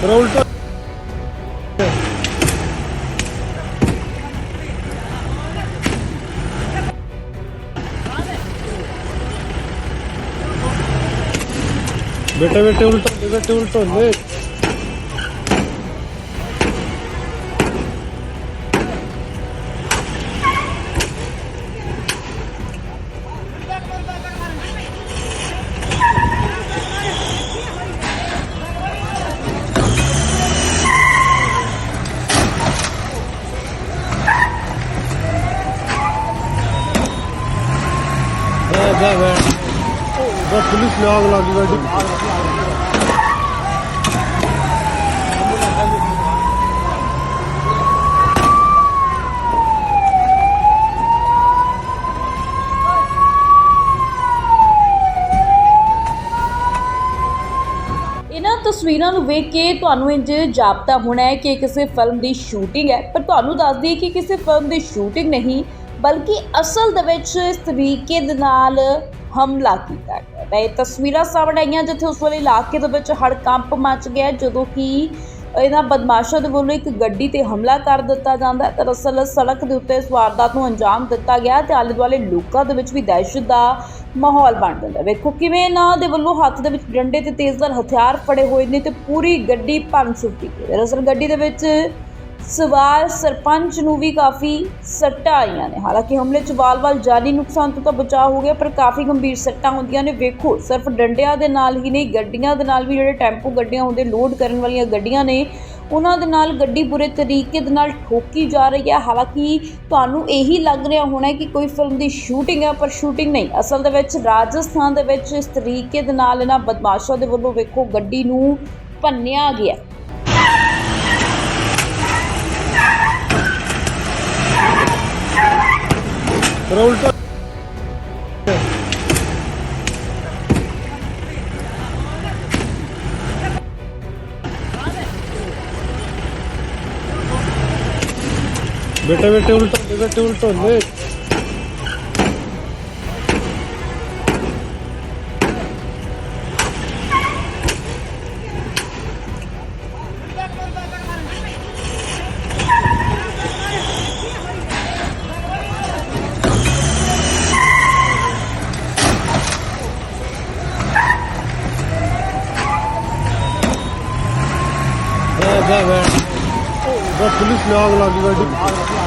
ਫਿਰ ਉਲਟਾ। ਬੇਟੇ ਬੇਟੇ ਉਲਟਾ ਹੁੰਦੇ, ਬੇਟੇ ਉਲਟਾ ਹੁੰਦੇ। ਬੈ ਬੈ ਬਸ ਪੁਲਿਸ ਨੇ ਆਗ ਲਾ ਦੀ ਗੱਡੀ ਇਹਨਾਂ ਤਸਵੀਰਾਂ ਨੂੰ ਵੇਖ ਕੇ ਤੁਹਾਨੂੰ ਇੰਜ ਜਾਪਦਾ ਹੋਣਾ ਹੈ ਕਿ ਇਹ ਕਿਸੇ ਫਿਲਮ ਦੀ ਸ਼ੂਟਿੰਗ ਹੈ। ਪਰ ਤੁਹਾਨੂੰ ਦੱਸ ਦਈਏ ਕਿ ਕਿਸੇ ਫਿਲਮ ਦੀ ਸ਼ੂਟਿੰਗ ਨਹੀਂ ਬਲਕਿ ਅਸਲ ਦੇ ਵਿੱਚ ਇਸ ਤਰੀਕੇ ਦੇ ਨਾਲ ਹਮਲਾ ਕੀਤਾ ਗਿਆ। ਤਾਂ ਇਹ ਤਸਵੀਰਾਂ ਸਾਹਮਣੇ ਆਈਆਂ ਜਿੱਥੇ ਉਸ ਵੇਲੇ ਇਲਾਕੇ ਦੇ ਵਿੱਚ ਹੜਕੰਪ ਮਚ ਗਿਆ, ਜਦੋਂ ਕਿ ਇਹਨਾਂ ਬਦਮਾਸ਼ਾਂ ਦੇ ਵੱਲੋਂ ਇੱਕ ਗੱਡੀ ਤੇ ਹਮਲਾ ਕਰ ਦਿੱਤਾ ਜਾਂਦਾ ਹੈ। ਦਰਅਸਲ ਸੜਕ ਦੇ ਉੱਤੇ ਇਸ ਵਾਰਦਾਤ ਨੂੰ ਅੰਜਾਮ ਦਿੱਤਾ ਗਿਆ ਤੇ ਆਲੇ ਦੁਆਲੇ ਲੋਕਾਂ ਦੇ ਵਿੱਚ ਵੀ ਦਹਿਸ਼ਤ ਦਾ ਮਾਹੌਲ ਬਣ ਜਾਂਦਾ ਵੇਖੋ ਕਿਵੇਂ ਇਹਨਾਂ ਦੇ ਵੱਲੋਂ ਹੱਥ ਦੇ ਵਿੱਚ ਡੰਡੇ ਤੇ ਤੇਜ਼ਦਾਰ ਹਥਿਆਰ ਫੜੇ ਹੋਏ ਨੇ ਤੇ ਪੂਰੀ ਗੱਡੀ ਭੰਨ ਸੁੱਟੀ ਗਈ ਦਰਅਸਲ ਗੱਡੀ ਦੇ ਵਿੱਚ ਸਵਾਰ ਸਰਪੰਚ ਨੂੰ ਵੀ ਕਾਫੀ ਸੱਟਾਂ ਆਈਆਂ ਨੇ। ਹਾਲਾਂਕਿ ਹਮਲੇ 'ਚ ਵਾਲ-ਵਾਲ ਜਾਨੀ ਨੁਕਸਾਨ ਤੋਂ ਤਾਂ ਬਚਾਅ ਹੋ ਗਿਆ, ਪਰ ਕਾਫੀ ਗੰਭੀਰ ਸੱਟਾਂ ਹੁੰਦੀਆਂ ਨੇ। ਵੇਖੋ, ਸਿਰਫ ਡੰਡਿਆਂ ਦੇ ਨਾਲ ਹੀ ਨਹੀਂ, ਗੱਡੀਆਂ ਦੇ ਨਾਲ ਵੀ ਜਿਹੜੇ ਟੈਂਪੂ ਗੱਡੀਆਂ ਹੁੰਦੇ ਲੋਡ ਕਰਨ ਵਾਲੀਆਂ ਗੱਡੀਆਂ ਨੇ, ਉਹਨਾਂ ਦੇ ਨਾਲ ਗੱਡੀ ਬੁਰੇ ਤਰੀਕੇ ਦੇ ਨਾਲ ਠੋਕੀ ਜਾ ਰਹੀ ਹੈ। ਹਾਲਾਂਕਿ ਤੁਹਾਨੂੰ ਇਹੀ ਲੱਗ ਰਿਹਾ ਹੋਣਾ ਕਿ ਕੋਈ ਫਿਲਮ ਦੀ ਸ਼ੂਟਿੰਗ ਹੈ, ਪਰ ਸ਼ੂਟਿੰਗ ਨਹੀਂ। ਅਸਲ ਦੇ ਵਿੱਚ ਰਾਜਸਥਾਨ ਦੇ ਵਿੱਚ ਇਸ ਤਰੀਕੇ ਦੇ ਨਾਲ ਇਹਨਾਂ ਬਦਮਾਸ਼ਾਂ ਦੇ ਵੱਲੋਂ ਵੇਖੋ ਗੱਡੀ ਨੂੰ ਭੰਨਿਆ ਗਿਆ। ਫਿਰ ਉਲਟਾ ਬੇਟੇ ਬੇਟੇ ਉਲਟਾ ਹੁੰਦੇ, ਬੇਟੇ ਉਲਟਾ ਹੁੰਦੇ ਬੈ ਬੈ ਬੈ ਬਸ ਪੁਲਿਸ ਨੇ ਆਗ ਲਾ ਦੀ ਗੱਡੀ